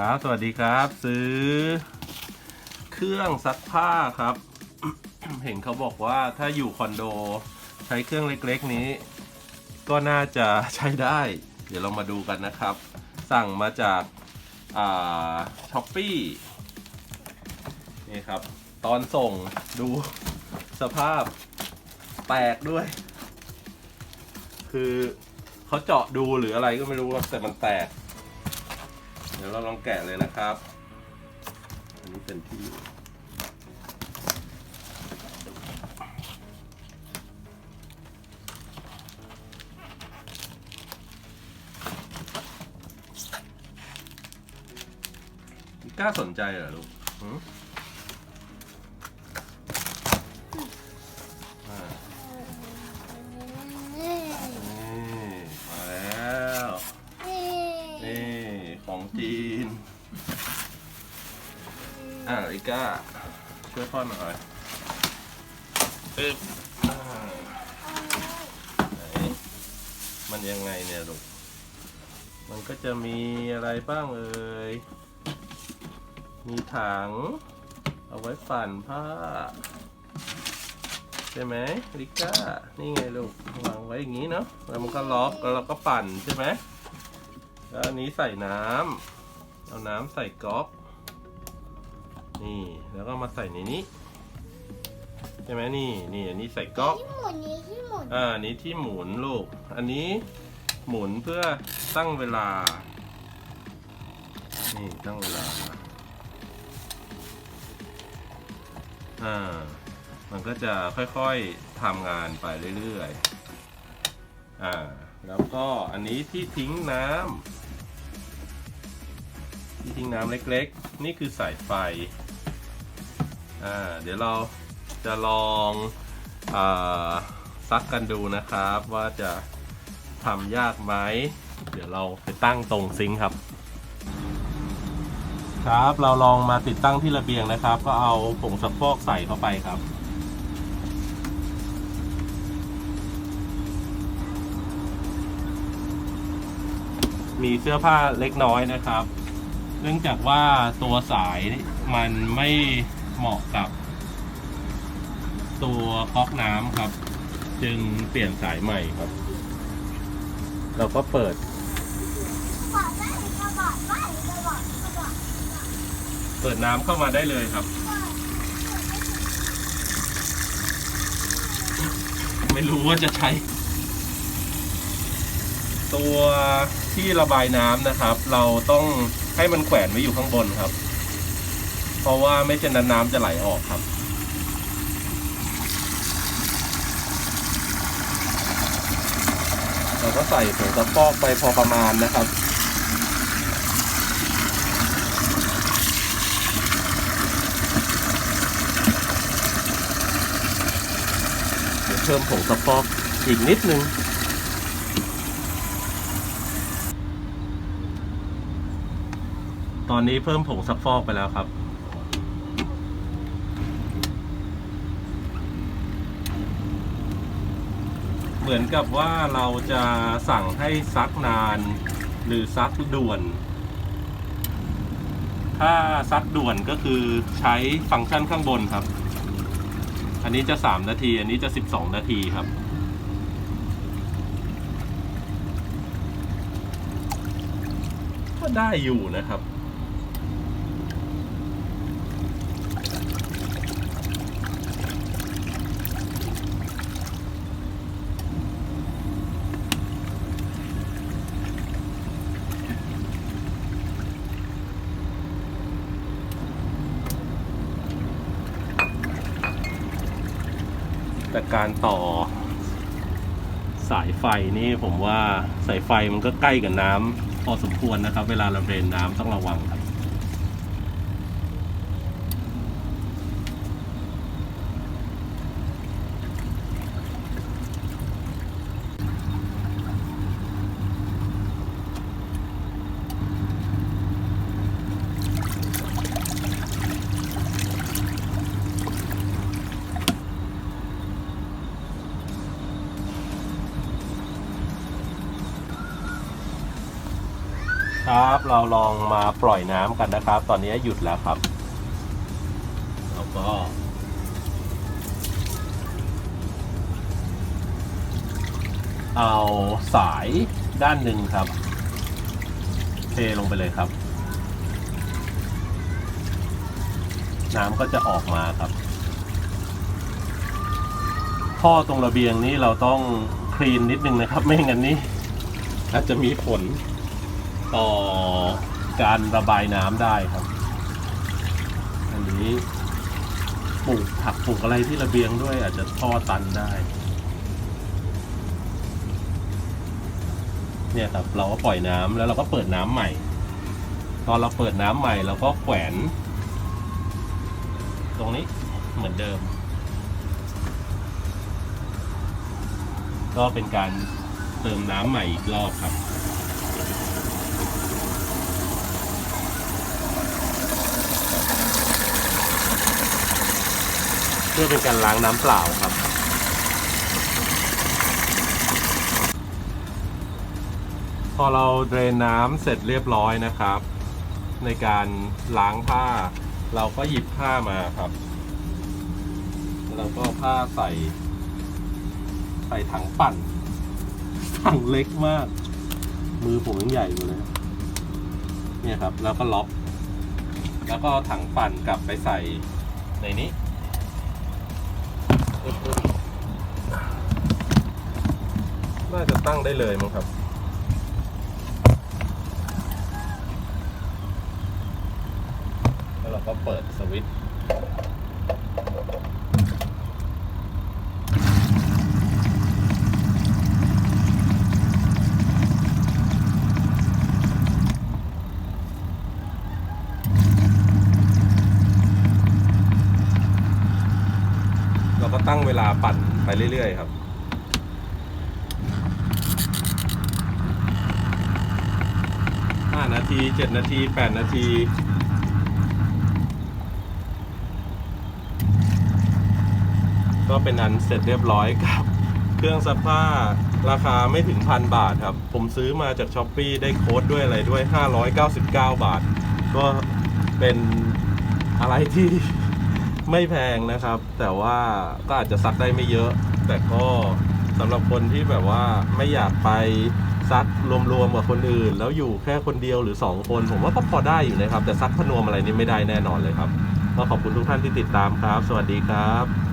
ครับ สวัสดีครับ ซื้อ เครื่องซักผ้าครับ เห็นเขาบอกว่าถ้าอยู่คอนโด ใช้เครื่องเล็กๆนี้ ก็น่าจะใช้ได้ เดี๋ยวเรามาดูกันนะครับ สั่งมาจากอ่าช้อปปี้นี่ครับ ตอนส่งดูสภาพแตกด้วย คือเขาเจาะดูหรืออะไรก็ไม่รู้ครับแต่มันแตก ดี๋ยวเราลองแกะเลยนะครับ อันนี้เป็นที่กล้าสนใจเหรอลูก ลิก้าช่วยพ่อหน่อยอึ๊บอ่าไหนมันยังไงเนี่ยลูก มันก็จะมีอะไรบ้างเอ่ย มีถัง เอาไว้ปั่นผ้า ใช่ไหมลิก้า นี่ไงลูกวางไว้อย่างนี้เนาะ แล้วมันก็ล็อกแล้วเราก็ปั่นใช่ไหมแล้วอันนี้ใส่น้ำ เอาน้ำใส่ก๊อก นี่แล้วก็มาใส่ในนี้ใช่ไหมนี่นี่อันนี้ใส่ก๊อกที่หมุนนี้ที่หมุนอ่าอันนี้ที่หมุนลูก อันนี้หมุนเพื่อตั้งเวลา นี่ตั้งเวลาอ่ามันก็จะค่อยๆทำงานไปเรื่อยๆอ่าแล้วก็อันนี้ที่ทิ้งน้ำที่ทิ้งน้ำเล็กๆ นี่คือสายไฟ อ่าเดี๋ยวเราจะลองอ่าซักกันดูนะครับว่าจะทำยากไหม เดี๋ยวเราไปตั้งตรงซิงค์ครับ ครับเราลองมาติดตั้งที่ระเบียงนะครับ ก็เอาผงซักฟอกใส่เข้าไปครับมีเสื้อผ้าเล็กน้อยนะครับ เนื่องจากว่าตัวสายมันไม่ เหมาะกับ ตัวก๊อกน้ำครับ จึงเปลี่ยนสายใหม่ครับ เราก็เปิด เปิดน้ำเข้ามาได้เลยครับ ไม่รู้ว่าจะใช้ ตัวที่ระบายน้ำนะครับ เราต้องให้มันแขวนไว้อยู่ข้างบนครับ เพราะว่าไม่เช่นนั้นน้ำจะไหลออกครับ เราก็ใส่ผงซักฟอกไปพอประมาณนะครับเดี๋ยวเพิ่มผงซักฟอกอีกนิดนึงตอนนี้เพิ่มผงซักฟอกไปแล้วครับ เหมือนกับว่าเราจะสั่งให้ซักนาน หรือซักด่วน ถ้าซักด่วนก็คือใช้ฟังก์ชันข้างบนครับ อันนี้จะ 3 นาที อันนี้จะ 12 นาทีครับ ก็ได้อยู่นะครับ การต่อ สายไฟนี่ผมว่าสายไฟมันก็ใกล้กับน้ำพอสมควรนะครับ เวลาเราเรนน้ำต้องระวังครับ ครับ เราลองมาปล่อยน้ำกันนะครับ ตอนนี้หยุดแล้วครับ แล้วก็ เอาสายด้านหนึ่งครับ เทลงไปเลยครับ น้ำก็จะออกมาครับ ท่อตรงระเบียงนี้เราต้องคลีนนิดนึงนะครับ ไม่งั้นนี่อาจจะมีผล ต่อการระบายน้ำได้ครับ อันนี้ปลูกผักปลูกอะไรที่ระเบียงด้วยอาจจะท่อตันได้ เนี่ยครับเราก็ปล่อยน้ำแล้วเราก็เปิดน้ำใหม่ ตอนเราเปิดน้ำใหม่เราก็แขวน ตรงนี้เหมือนเดิม ก็เป็นการเติมน้ำใหม่อีกรอบครับ เพื่อเป็นการล้างน้ำเปล่าครับ พอเราเดรนน้ำเสร็จเรียบร้อยนะครับ ในการล้างผ้า เราก็หยิบผ้ามาครับแล้วก็ผ้าใส่ ใส่ถังปั่นถังเล็กมาก มือผมยังใหญ่อยู่เลยเนี่ยครับ แล้วก็ล็อก แล้วก็ถังปั่นกลับไปใส่ในนี้ น่าจะตั้งได้เลยมั้งครับแล้วเราก็เปิดสวิตช์ เราก็ตั้งเวลาปั่นไปเรื่อย ๆ ครับห้านาทีเจ็ดนาทีแปดนาทีก็เป็นอันเสร็จเรียบร้อยกับ เครื่องซักผ้าราคาไม่ถึงพันบาทครับ ผมซื้อมาจากช้อปปีได้โค้ดด้วยอะไรด้วย 599 บาท ก็เป็นอะไรที่ ไม่แพงนะครับ แต่ว่าก็อาจจะซักได้ไม่เยอะ แต่ก็สำหรับคนที่แบบว่าไม่อยากไปซักรวมๆกับคนอื่น แล้วอยู่แค่คนเดียวหรือ 2 คน ผมว่าก็พอได้อยู่นะครับ แต่ซักพนวมอะไรนี่ไม่ได้แน่นอนเลยครับก็ขอบคุณทุกท่านที่ติดตามครับ สวัสดีครับ